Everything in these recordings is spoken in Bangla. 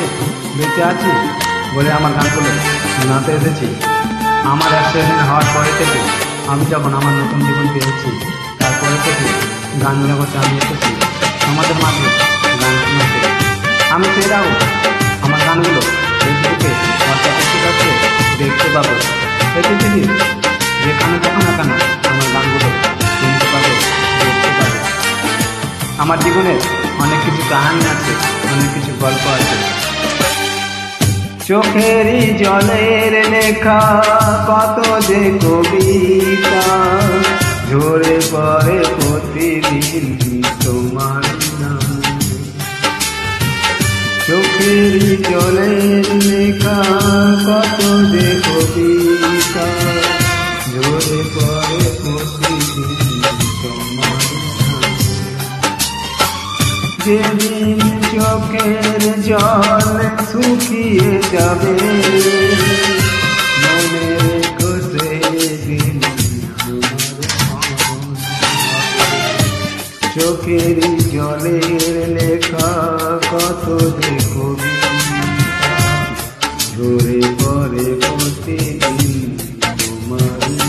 মাঝে বেঁচে আছি বলে আমার গানগুলো শোনাতে এসেছি। আমার অ্যাক্সিডেন্ট হওয়ার পরে থেকে আমি যখন আমার নতুন জীবন পেয়েছি, তারপরে থেকে গান জগতে আমি এসেছি। আমাদের মাঝে গান শোনাতে আমি সেটাও আমার গানগুলো ফেসবুকে দেখতে পাবো। এই পৃথিবীর যেখানে দেখো না কেন আমার গানগুলো শুনতে পাবে, দেখতে পাবে। আমার জীবনে অনেক কিছু কাহানি আছে, অনেক কিছু গল্প আছে। চোখেরই জলের লেখা, কত যে কবিতা। ঝরে পড়ে প্রতিদিন তোমার নাম। চোখেরই জলের লেখা, কত যে কবিতা। ঝরে পড়ে প্রতিদিন তোমার নাম। যেদিন চোখের জল শুকিয়ে যাবে। চোখের জলের লেখা কত দেখো ঝরে পরে প্রতিদিন তোমার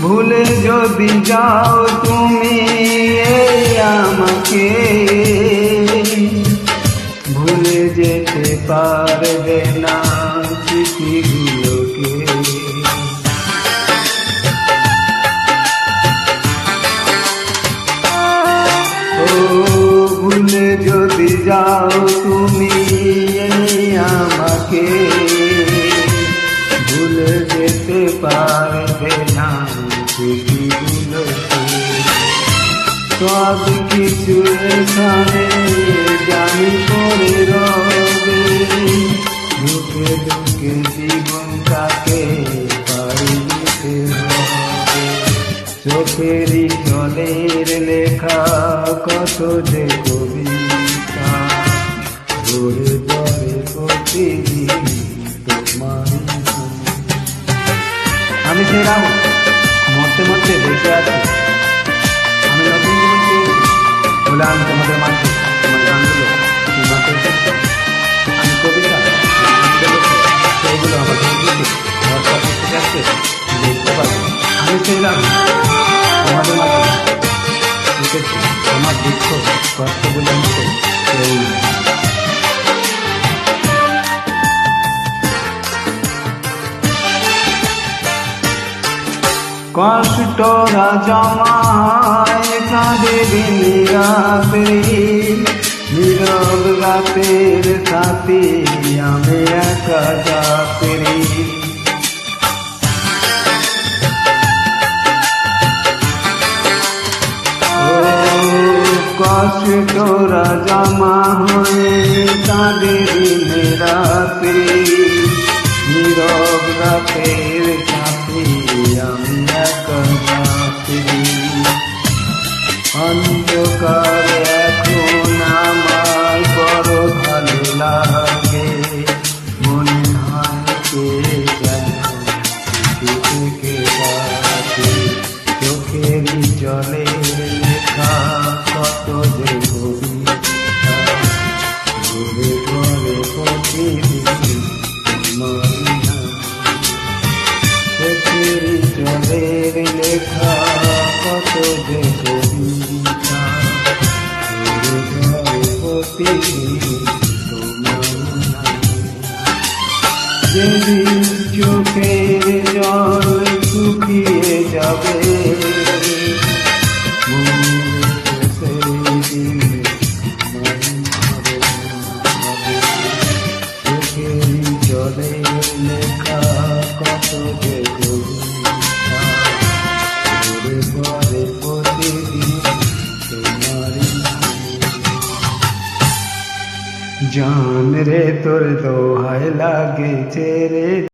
ভুলে যদি যাও তুমি এই আমাকে, ভুলে যেতে পারবে না স্মৃতিগুলোকে ও ভুলে যদি যাও তুমি আমাকে সব কিছু এখানে জানি করে রবে। দুঃখে দুঃখে জীবনটাকে পারি দিতে হবে। চোখেরই জলের লেখা কত যে কবিতা। ঘুরে পরে প্রতিদিন তোমার আমি সেই রাম, মরতে মরতে বেঁচে আছি। বলে আমি তোমাদের মাঝে কষ্টরা জমায় কাঁদে দিন রাত্রি নীরব রাতের সাথে আমি একা যাত্রী ও কষ্টরা জমা হয়ে কাঁদে দিন রাত্রি নীরব চোখের জলে লেখা কত যে ঘুরে ঘরে প্রতিদিন জলের লেখা কত যে কবিতা। ঘরে প্রতিদিন তোমার জলে লেখা কত যে ঘুরে পরে প্রতিদিন জান রে তোর দোহায় লাগে রে